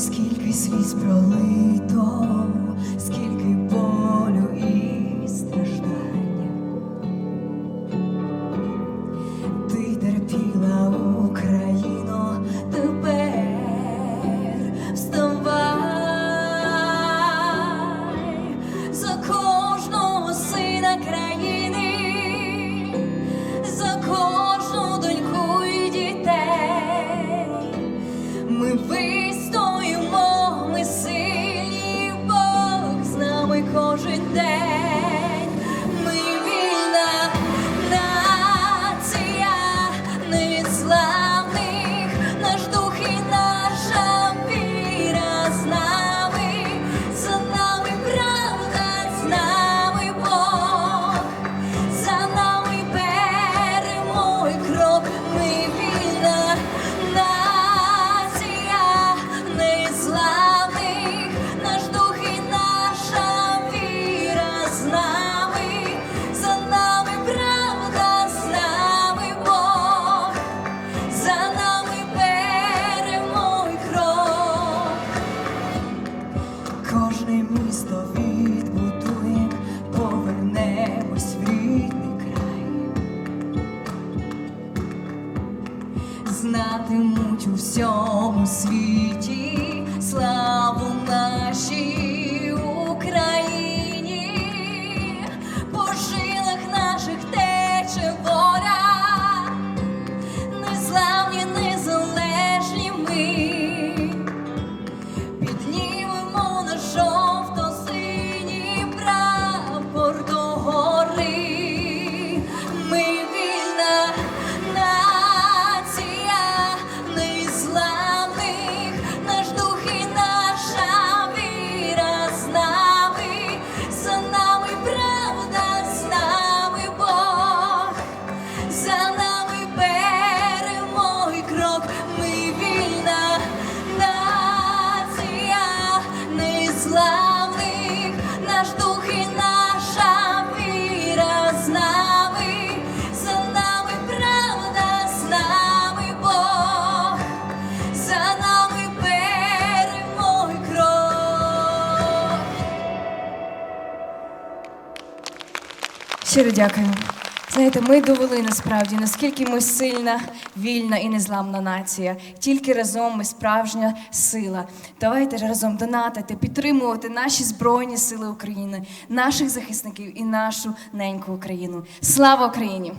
скільки сліз пролито, скільки болю. Кожне місто відбудує, повернемось в край, знатимуть у всьому. Щиро дякую. Знаєте, ми довели насправді, наскільки ми сильна, вільна і незламна нація. Тільки разом ми справжня сила. Давайте ж разом донатити, підтримувати наші збройні сили України, наших захисників і нашу неньку Україну. Слава Україні!